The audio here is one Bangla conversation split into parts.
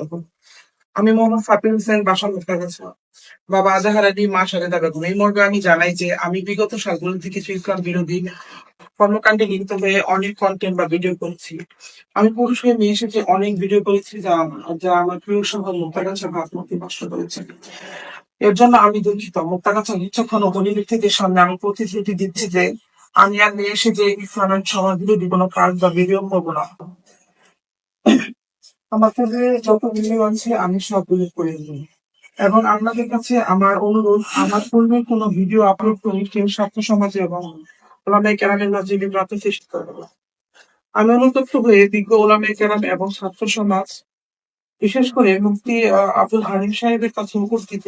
তখন? আমি মোহাম্মদ ফাতিল হোসেন বাসা মুক্তাগাছা বাবা আজাহার আলী মা সারেদা বেগম, এই মর্গে আমি জানাই যে, আমি বিগত সালগুলোতে কিছু ইসলাম বিরোধী কর্মকাণ্ডে লিপ্ত হয়ে অনেক কন্টেন্ট বা ভিডিও করেছি, আমি পুরুষ হয়ে মেয়ে এসেছে, অনেক ভিডিও করেছি যা যা আমার প্রিয় সহ মুক্তাগাছা ভাবমূর্তি নষ্ট করেছে। এর জন্য আমি দুঃখিত। মুক্তাগাছা নিচ্ছক্ষণ অবনী ব্যক্তিদের সামনে আমি প্রতিশ্রুতি দিচ্ছি যে, আমি আর নিয়ে এসে যে ইসলামের সমাজ বিরোধী কোনো কাজ বা ভিডিও করব না। আমার যত ভিডিও আছে, আমি সব ডিলিট করে দিই এবং আপনাদের কাছে আমার অনুরোধ, আমার পূর্বে কোনো ভিডিও আপলোড করি, কেউ ছাত্র সমাজে এবং ওলামাই কেরামের মাঝে বিভ্রান্ত সৃষ্টি করবে আমি অনুতপ্ত হয়ে বিজ্ঞ ওলামাই কেরাম এবং ছাত্র সমাজ, বিশেষ করে মুক্তি আব্দুল হালিম সাহেবের কাছে উপস্থিত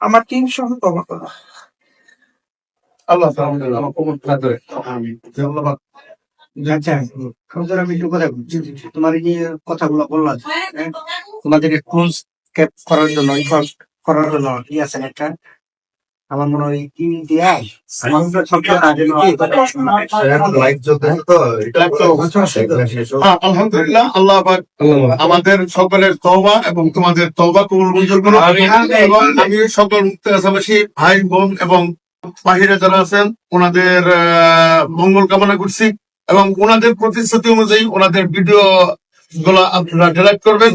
আমার টিম সহ ক্ষমা করা আল্লাহ ধন্যবাদ। আচ্ছা আমি একটু কথা বলছি। তোমার এই যে কথাগুলো বললাম হ্যাঁ, তোমাদের ক্যাপ করার জন্য করার জন্য কি আছে একটা? আমার মনে হয় কি দিয়া? হ্যাঁ, আলহামদুলিল্লাহ আল্লাহ আমাদের সকলের তওবা এবং তোমাদের তওবা কবুল মঞ্জুর করুন এবং আমি সকল মুক্ত আসাবাসী ভাই বোন এবং বাহিরে যারা আছেন ওনাদের আহ, মঙ্গল কামনা করছি। এবং ওনাদের প্রতিশ্রুতি অনুযায়ী ওনাদের ভিডিও গুলা আপনারা ডিলেক্ট করবেন।